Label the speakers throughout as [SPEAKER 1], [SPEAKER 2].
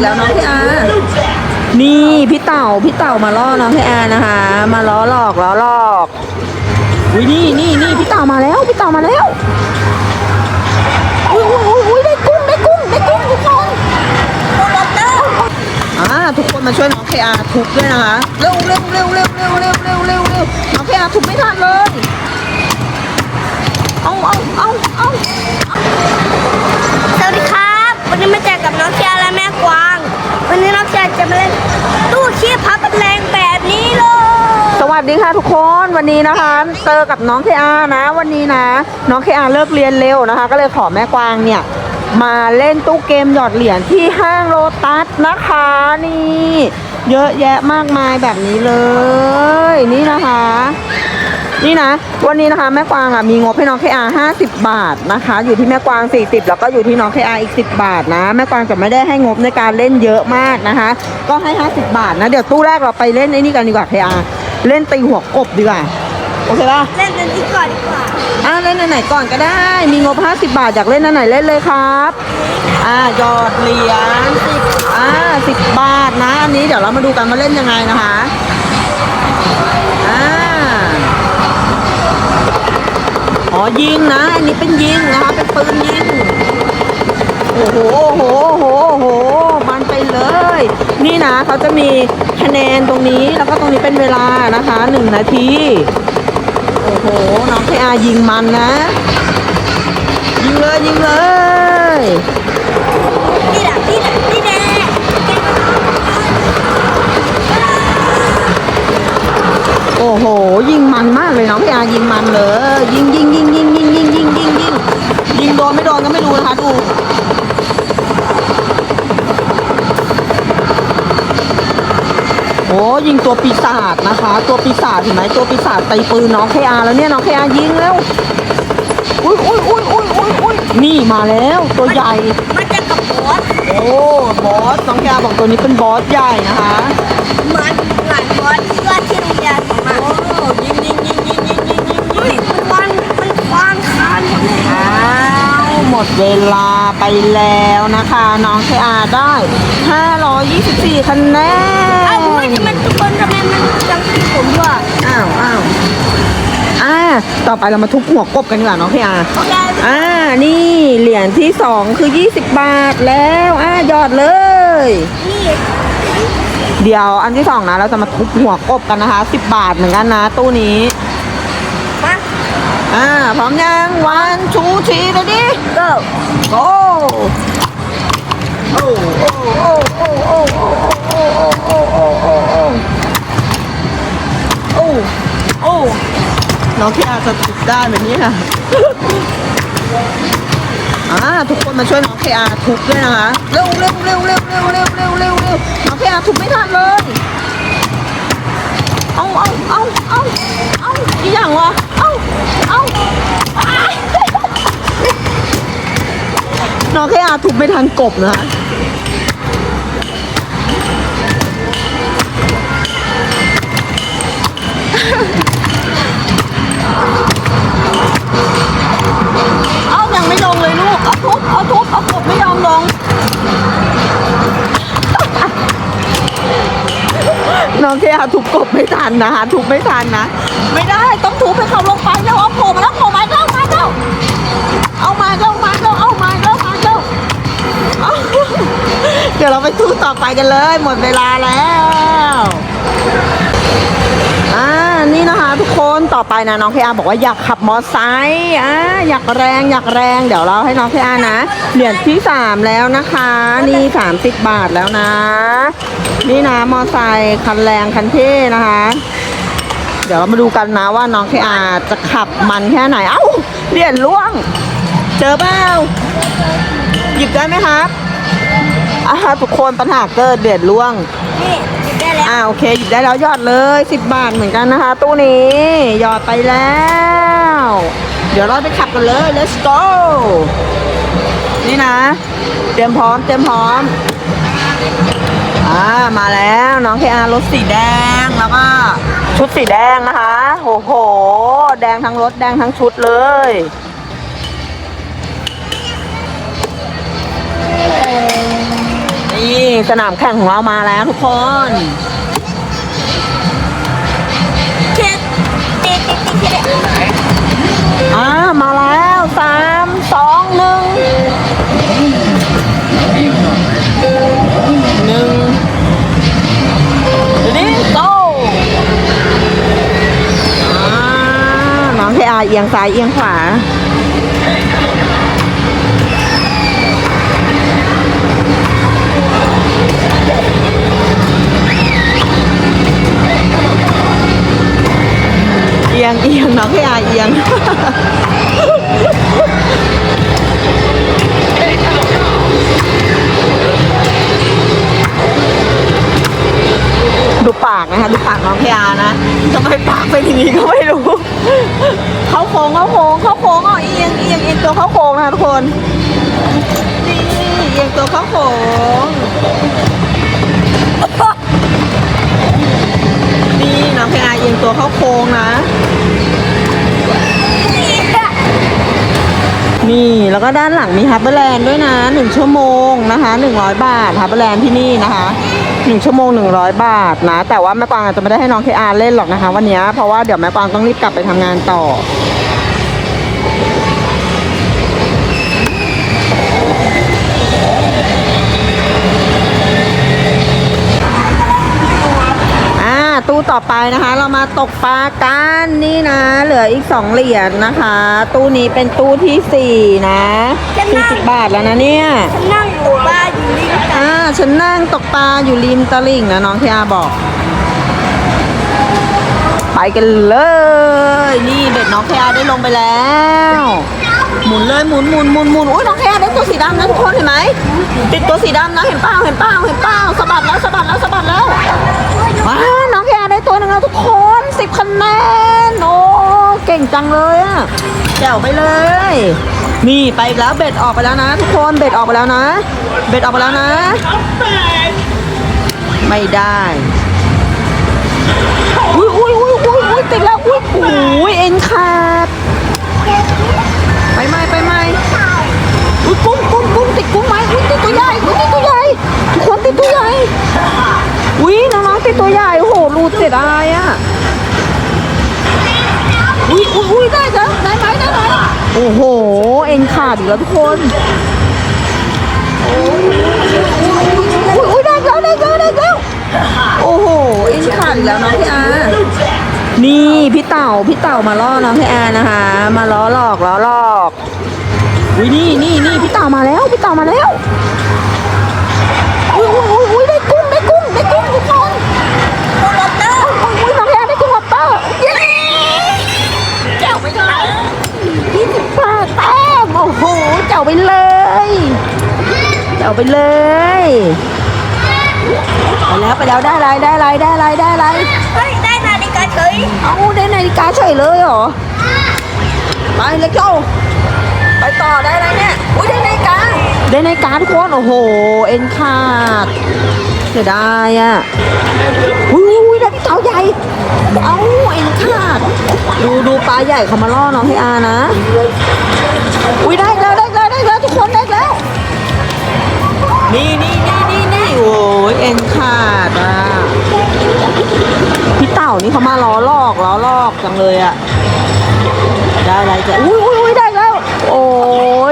[SPEAKER 1] กแล้วน้องพี่อานี่พี่เต่าพี่เต่ามาล่อน้องพี่อานะคะ มาล้อหลอกล้อหลอกอุ้ยนี่นี่นี่พี่เต่ามาแล้วพี่เต่ามาแล้วอุ้ยอุ้ยอุ้ยอุ้ยได้กุ้งได้กุ้งได้กุ้งทุกคนอ่าทุกคนมาช่วยน้องเคอาทุบด้วยนะคะเร็วเร็วเร็วเร็วเร็วเร็วเร็วเร็วเร็วน้องเคอาทุบไม่ทันเลยเอาเอาเอาเอา
[SPEAKER 2] วัสดีค่ะ
[SPEAKER 1] ทุกคนวันนี้นะคะเจอกับน้องเคอานะ วันนี้นะ น้องเคอาเลิกเรียนเร็วนะคะ ก็เลยขอแม่กวางเนี่ย มาเล่นตู้เกมหยอดเหรียญที่ห้างโลตัสนะคะนี่ เยอะแยะมากมายแบบนี้เลย นี่นะคะ นี่นะ วันนี้นะคะแม่กวางอะมีงบให้น้องเคอา50บบาทนะคะ อยู่ที่แม่กวาง40แล้วก็อยู่ที่น้องเคอาอีก10บบาทนะ แม่กวางจะไม่ได้ให้งบในการเล่นเยอะมากนะคะ ก็ให้50บาทนะเดี๋ยวตู้แรกเราไปเล่นไอ้นี่กันดีกว่าเคอา เล่นตีหัวกบดีกว่าโอเคป่ะ
[SPEAKER 2] เล่นกันที่ก่อนดีกว่า
[SPEAKER 1] อะเล่นอันไหนก่อนก็ได้ มีงบ50 บาทอยากเล่นอันไหนเล่นเลยครับ อ่าหยอดเหรียญสิบอ่าสิบบาทนะอันนี้เดี๋ยวเรามาดูกันว่าเล่นยังไงนะคะอ่าอ๋อยิงนะ อันนี้เป็นยิงนะคะเป็นปืนยิงโอ้โหโอ้โหโอ้โห นี่นะเขาจะมีคะแนนตรงนี้แล้วก็ตรงนี้เป็นเวลานะคะหนึ่งนาที โอ้โห น้องเคอายิงมันนะ ยิงเลย ยิงเลย
[SPEAKER 2] นี่แหละนี่แหละนี่แหละ
[SPEAKER 1] โอ้โห ยิงมันมากเลยน้องเคอายิงมันเลย ยิงยิงยิงยิงยิงยิงยิงยิงยิงยิงโดนไม่โดนก็ไม่รู้นะคะดู ยิงตัวปีศาจนะคะ ตัวปีศาจเห็นไหมตัวปีศาจตีปืนน้องเคอาแล้วเนี่ยน้องเคอายิงแล้วอุ้ยอุ้ยอุ้ยอุ้ยอุ้ยอุ้ยนี่มาแล้วตัวใหญ่
[SPEAKER 2] มันจะกับบอส
[SPEAKER 1] โอ้บอสน้องเคอาบอกตัวนี้เป็นบอสใหญ่นะคะ
[SPEAKER 2] เหมือนเหมือนบอสที่ว่าที่โรงเรียนผมอะ
[SPEAKER 1] โอ้ยิงยิงยิงยิงยิงยิงยิง
[SPEAKER 2] เฮ้ยมันวางมันวางคานหมดเลย
[SPEAKER 1] อ้าวหมดเวลาไปแล้วนะคะ น้องเคอาได้ 524คะแน
[SPEAKER 2] เอ้าน คนทำไมมันจังที่ผมด้วย
[SPEAKER 1] อ้าวอ้าวอ่าต่อไปเรามาทุบหัวกบกันดีกว่าน้องเคอา
[SPEAKER 2] โอเค
[SPEAKER 1] อ่านี่เหรียญที่สองคือ 20 บาทแล้วอ่าหยอดเลย
[SPEAKER 2] นี่
[SPEAKER 1] เดี๋ยวอันที่สองนะเราจะมาทุบหัวกบกันนะคะ 10 บาทเหมือนกันนะ ตู้นี้
[SPEAKER 2] มา
[SPEAKER 1] อ่าพร้อมยังวันชูชีเลยดิ
[SPEAKER 2] go
[SPEAKER 1] โอ้โอ้โอ้โอ้โอ้โอ้โอ้โอ้โอ้โอ้โอ้โอ้โอ้โอ้ น้องที่อาจจะทุบได้แบบนี้ค่ะอ่าทุกคนมาช่วยน้องเคอาทุบด้วยนะคะเร็วเร็วเร็วเร็วเร็วเร็วเร็วเร็วเร็วน้องเคอาทุบไม่ทันเลย เอาเอาเอาเอาเอาอีอย่างวะเอาเอาอ้าน้องเคอาทุบไม่ทันกบนะคะ องเคค่ะทุบกบไม่ทันนะคะทุบไม่ทันนะ ไม่ได้ต้องทุบให้เขาลงไปแล้วเอาโผล่มาแล้วโผล่มาแล้วมาแล้วเอามาแล้วมาแล้วเอามาแล้วมาแล้วเอาเดี๋ยวเราไปทูต่อไปกันเลย หมดเวลาแล้ว นี่นะคะ ทุกคนต่อไปนะน้องเคอาบอกว่าอยากขับมอไซค์อ่าอยากแรงอยากแรงเดี๋ยวเราให้น้องเคอานะเหรียญที่สามแล้วนะคะ นี่สามสิบบาทแล้วนะ นี่นะมอไซค์คันแรงคันเท่นะคะ เดี๋ยวเรามาดูกันนะว่าน้องเคอาจะขับมันแค่ไหนเอ้าเหรียญล่วง เจอเปล่าหยิบได้ไหมครับอ่าทุกคนปัญหาเกิดเหรียญล่วง อ่าโอเคหยิบได้แล้วยอดเลยสิบบาทเหมือนกันนะคะ ตู้นี้หยอดไปแล้ว เดี๋ยวเราไปขับกันเลย let's go นี่นะ เตรียมพร้อมเตรียมพร้อมอ่ามาแล้วน้องเคอารถสีแดงแล้วก็ชุดสีแดงนะคะโอ้โห แดงทั้งรถแดงทั้งชุดเลยนี่สนามแข่งของเรามาแล้วทุกคน ยงซ้ายเอียงขวา เอียงเอียงน้องเคอาเอียงดูปากนะคะดูปากน้องพยานะทำไมปากเป็นอย่างนี้ก็ไม่รู้ โค้งเขาโค้งเขาโค้งอะเอียงเอียงเอียงตัวเขาโค้งนะทุกคนนี่เอียงตัวเขาโค้งนี่น้องพยาเอียงตัวเขาโค้งนะ นี่แล้วก็ด้านหลังมีฮับเบอร์แลนด์ด้วยนะหนึ่งชั่วโมงนะคะหนึ่งร้อยบาทฮับเบอร์แลนด์ที่นี่นะคะหนึ่งชั่วโมงหนึ่งร้อยบาทนะ แต่ว่าแม่กวางอาจจะไม่ได้ให้น้องเคอาเล่นหรอกนะคะ วันนี้เพราะว่าเดี๋ยวแม่กวางต้องรีบกลับไปทำงานต่อ ไปนะคะ เรามาตกปลากันนี่นะ เหลืออีกสองเหรียญนะคะ ตู้นี้เป็นตู้ที่สี่นะสี่สิบบาทแล้วนะเนี่ย
[SPEAKER 2] ฉันนั่งอยู่บ้านอยู่ริมต
[SPEAKER 1] อ่าฉันนั่งตกปลาอยู่ริมตลิ่งนะน้องที่อาบอก ไปกันเลย นี่เบ็ดน้องแคอาได้ลงไปแล้ว หมุนเลยหมุนหมุนหมุนหมุนอุ้ยน้องแคอาได้ตัวสีดำนะทุกคนเห็นไหมติดตัวสีดำนะเห็นเปล่าเห็นเปล่าเห็นเปล่าสะบัดแล้วสะบัดแล้วสะบัดแล้วว้า จังเลยอะแจ๋วไปเลย นี่ไปอีกแล้วเบ็ดออกไปแล้วนะ ทุกคนเบ็ดออกไปแล้วนะ เบ็ดออกไปแล้วนะ ไม่ได้อุ้ยอุ้ยอุ้ยอุ้ยอุ้ยติดแล้วอุ้ยอุ้ยเอ็นขาดไปไหมไปไหมอุ้ยกุ้งกุ้งกุ้งติดกุ้งไหมอุ้ยติดตัวใหญ่อุ้ยติดตัวใหญ่ทุกคนติดตัวใหญ่อุ้ยน้องๆติดตัวใหญ่โอ้โหรูดเสียดายอะ อุ้ยอุ้ยอุ้ยได้แล้วได้ไหมได้ไหมโอ้โห เอ็นขาดอีกแล้วทุกคนอุ้ยอุ้ยได้แล้วได้แล้วได้แล้วโอ้โห เอ็นขาดอีกแล้วน้องพี่อานี่พี่เต่าพี่เต่ามาล่อน้องพี่อานะคะ มาล้อหลอกล้อหลอกอุ้ยนี่นี่นี่พี่เต่ามาแล้วพี่เต่ามาแล้ว
[SPEAKER 2] เจ้าไปเลย
[SPEAKER 1] เจ้าไปเลย ไปแล้วไปแล้วได้อะไรได้อะไรได้อะไรได้อะไร
[SPEAKER 2] เฮ้ยได้นาฬิกาเฉย
[SPEAKER 1] เอาได้นาฬิกาเฉยเลยเหรอ ไปเลยเจ้าไปต่อได้อะไรเนี่ย อุ้ยได้นาฬิกาได้นาฬิกาทุกคนโอ้โห เอ็นขาดเสียดายอะอุ้ยอุ้ยได้พี่เต่าใหญ่ เอาเอ็นขาด ดูดูปลาใหญ่เขามาล่อน้องให้อานะ อุ้ยได้ นี่นี่นี่นี่นี่โอ้ยเอ็นขาดอะพี่เต่านี่เขามาล้อลอกล้อลอกจังเลยอะได้อะไรจะอุ้ยอุ้ยอุ้ยได้แล้ว โอ้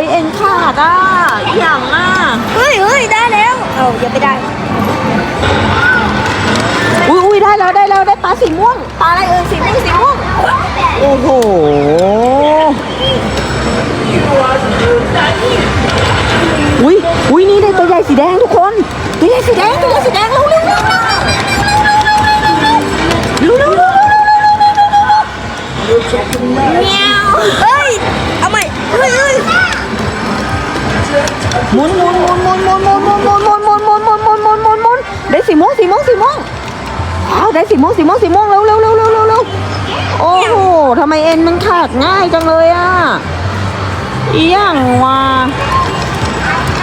[SPEAKER 1] ยเอ็นขาดอะอย่างอะ
[SPEAKER 2] เฮ้ยเฮ้ยได้แล้วเอายังไม่ได้
[SPEAKER 1] อุ้ยอุ้ยได้แล้วได้แล้วได้ปลาสีม่วงปลาอะไรเอ่ยสีม่วงสีม่วงโอ้โห อุ้ยอุ้ยนี่ได้ตัวใหญ่สีแดงทุกคนตัวใหญ่สีแดงตัวใหญ่สีแดงเร็วเร็วเร็วเร็วเร็วเร็วเร็วเร็วเร็วเร็วเร็วเร็วเร็ว
[SPEAKER 2] เมียวเฮ้ยเอาใหม่เฮ้ยเฮ้ย
[SPEAKER 1] หมุนหมุนหมุนหมุนหมุนหมุนหมุนหมุนหมุนหมุนหมุนหมุนหมุนหมุนหมุนหมุนได้สีม่วงสีม่วงสีม่วงอ้าวได้สีม่วงสีม่วงสีม่วงเร็วเร็วเร็วเร็วเร็วเร็วโอ้โหทำไมเอ็นมันขาดง่ายจังเลยอะอีหยังวะ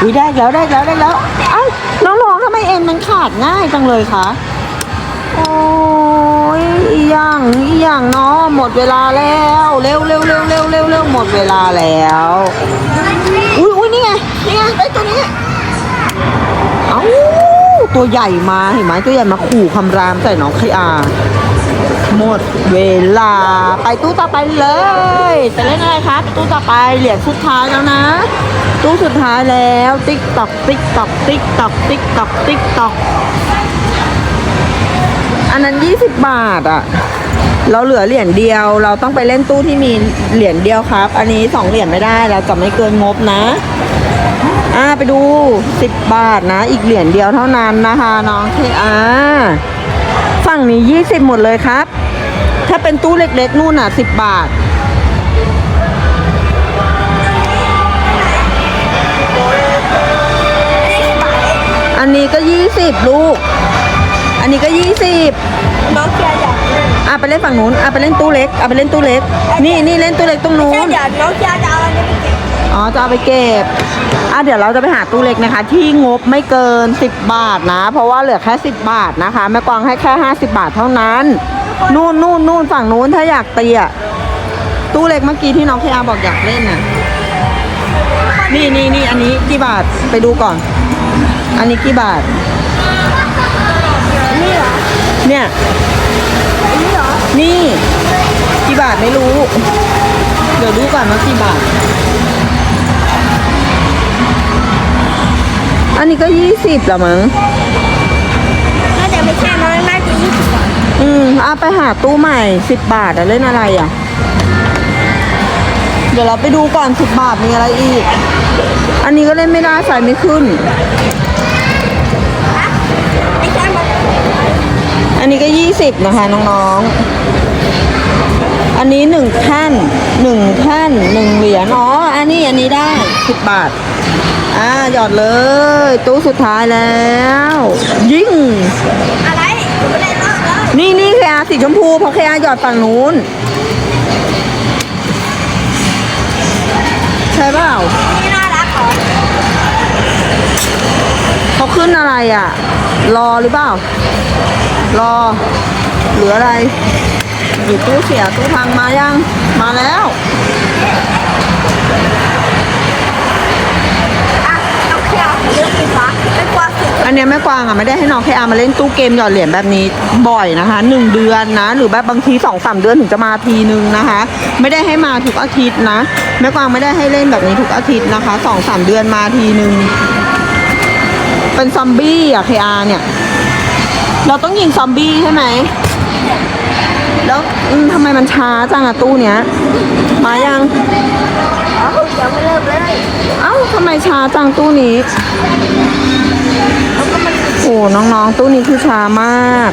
[SPEAKER 1] อุ้ยได้แล้วได้แล้วได้แล้วเอ้าน้องๆทำไมเอ็นมันขาดง่ายจังเลยคะโอ้ยอีหยังอีหยังเนาะหมดเวลาแล้วเร็วเร็วเร็วเร็วเร็วเร็วหมดเวลาแล้วอุ้ยอุ้ยนี่ไงนี่ไงได้ตัวนี้เอ้าตัวใหญ่มาเห็นไหมตัวใหญ่มาขู่คำรามใส่น้องขยา หมดเวลาไปตู้ต่อไปเลย จะเล่นอะไรครับ ตู้ต่อไปเหรียญสุดท้ายแล้วนะ ตู้สุดท้ายแล้ว ติ๊กตอกติ๊กตอกติ๊กตอกติ๊กตอกติ๊กตอกอันนั้น 20 บาทอะเราเหลือเหรียญเดียว เราต้องไปเล่นตู้ที่มีเหรียญเดียวครับ อันนี้สองเหรียญไม่ได้เราจะไม่เกินงบนะอ่าไปดู 10 บาทนะ อีกเหรียญเดียวเท่านั้นนะคะน้องเคอา ฝั่งนี้20 หมดเลยครับ ถ้าเป็นตู้เล็กๆ นู่นน่ะ 10 บาท อันนี้ก็ 20 ลูก อันนี้ก็ 20
[SPEAKER 2] น้องเชียร์อยากเล่น
[SPEAKER 1] อะไปเล่นฝั่งนู้นอะไปเล่นตู้เล็กอะไปเล่นตู้เล็ก นี่นี่เล่นตู้เล็กตรงนู้
[SPEAKER 2] ใช่
[SPEAKER 1] น
[SPEAKER 2] เดี๋ยวน้องเชียร์จะเอาอันนี้ไปเก็บ
[SPEAKER 1] อ๋อ จะเอาไปเก็บ อะเดี๋ยวเราจะไปหาตู้เล็กนะคะ ที่งบไม่เกิน 10 บาทนะ เพราะว่าเหลือแค่ 10 บาทนะคะ แม่กวางให้แค่ 50 บาทเท่านั้น นู่นนู่นนู่นฝั่งนู้นถ้าอยากตีอะตู้เล็กเมื่อกี้ที่น้องเคอาบอกอยากเล่นน่ะ นี่นี่นี่อันนี้กี่บาทไปดูก่อน อันนี้กี่บาท
[SPEAKER 2] นี่เหรอ
[SPEAKER 1] เนี่ย
[SPEAKER 2] นี่เหรอ
[SPEAKER 1] นี่ กี่บาทไม่รู้ เดี๋ยวดูก่อนว่ากี่บาท อันนี้ก็ยี่สิบละมั้ง
[SPEAKER 2] น่าจะไม่ใช่น้อยน่าจะยี่สิบบาท
[SPEAKER 1] อืมเอาไปหาตู้ใหม่สิบบาทอะเล่นอะไรอะเดี๋ยวเราไปดูก่อนสิบบาทมีอะไรอีก อันนี้ก็เล่นไม่ได้ใส่ไม่ขึ้น
[SPEAKER 2] ไม่ใช่มัน
[SPEAKER 1] อันนี้ก็ยี่สิบนะคะน้องๆ อันนี้หนึ่งแท่นหนึ่งแท่นหนึ่งเหรียญอ๋ออันนี้อันนี้ได้สิบบาท อ่าหยอดเลย ตู้สุดท้ายแล้ว ยิ่ง
[SPEAKER 2] อะไรไม่ได้เลิกเลย
[SPEAKER 1] นี่นี่เคอาสีชมพูเพราะเคอาหยอดฝั่งนู้น ใช่เปล่า
[SPEAKER 2] นี่น่ารักเหรอ
[SPEAKER 1] เขาขึ้นอะไรอะ รอหรือเปล่า รอ หรืออะไร อยู่ตู้เสียตู้พังมายัง มาแล้ว
[SPEAKER 2] เนี้
[SPEAKER 1] ยแม่กวางอะไม่ได้ให้น้องเคอามาเล่นตู้เกมหยอดเหรียญแบบนี้บ่อยนะคะหนึ่งเดือนนะ หรือแบบบางทีสองสามเดือนถึงจะมาทีนึงนะคะ ไม่ได้ให้มาทุกอาทิตย์นะแม่กวางไม่ได้ให้เล่นแบบนี้ทุกอาทิตย์นะคะสองสามเดือนมาทีนึงเป็นซอมบี้อะเคอาเนี่ย เราต้องยิงซอมบี้ใช่ไหมแล้วทำไมมันช้าจังอะตู้เนี้ยมายัง
[SPEAKER 2] อ้ายังไม่เลย
[SPEAKER 1] เอ้าทำไมช้าจังตู้นี้โอ้น้องๆ ตู้นี้คือช้ามาก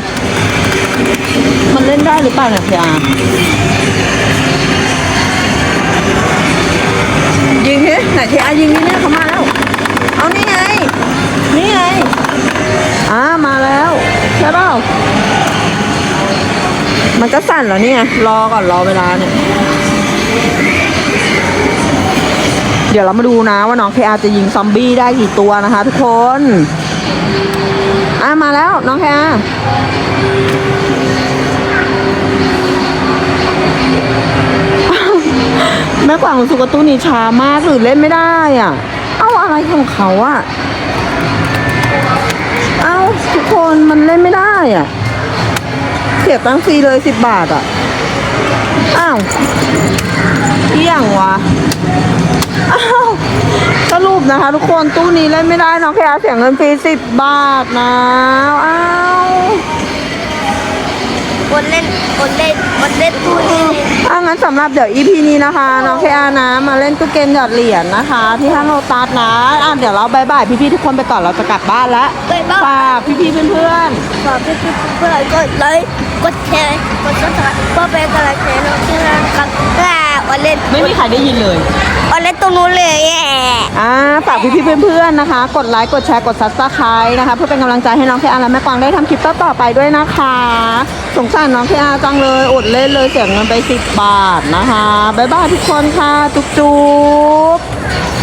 [SPEAKER 1] มันเล่นได้หรือเปล่าเนี่ยพี่อายิงดิไหนพี่อายิงนี่เนี่ยเขามาแล้ว เอานี่ไง นี่ไง อ่ามาแล้วใช่เปล่ามันก็สั่นแล้วเนี่ย รอก่อนรอเวลาเนี่ย เดี๋ยวเรามาดูนะว่าน้องเคอาจะยิงซอมบี้ได้กี่ตัวนะคะ ทุกคนอะมาแล้วน้องเคอาแม่กวางสึกว่าตู้นี้ช้ามากหรือเล่นไม่ได้อะ เอ้าอะไรของเขาอะ เอ้าทุกคนมันเล่นไม่ได้อะ เสียตังค์ฟรีเลยสิบบาทอะ อ้าวเอี่ยงวะ สรุปนะคะ ทุกคนตู้นี้เล่นไม่ได้น้องแค่เสียเงินฟรีสิบบาทนะอ้าว
[SPEAKER 2] คนเล่นคนเล่นคนเล่นตู้นี้
[SPEAKER 1] อ้างั้นสำหรับเดี๋ยว EP นี้นะคะ น้องแค่นะมาเล่นตู้เกมหยอดเหรียญนะคะ ที่ห้างโลตัสนะอะเดี๋ยวเราบายบายพี่ๆทุกคนไปก่อนเราจะกลับบ้านแล้ว
[SPEAKER 2] เคยบ้า
[SPEAKER 1] ฝากพี่ๆเพื่อน
[SPEAKER 2] ฝากพี่ๆเพื่อนๆกดไลค์กดแชร์กดซับสไครต์เพื่อเป็นกำลังใจให้น้องเชียร์นะครับ แต่วันเล่น
[SPEAKER 1] ๆไม่มีใครได้ยินเลย
[SPEAKER 2] วันเล่นตรงนู้นเลยแย่
[SPEAKER 1] อ่าฝากพี่ๆเพื่อนๆนะคะ กดไลค์กดแชร์กดซับสไครต์นะคะ เพื่อเป็นกำลังใจให้น้องเคอาและแม่กวางได้ทำคลิปต่อๆไปด้วยนะคะ สงสารน้องเคอาจังเลยอดเล่นเลยเสียเงินไป 10 บาทนะคะบ๊ายบายทุกคนค่ะ จุ๊บๆ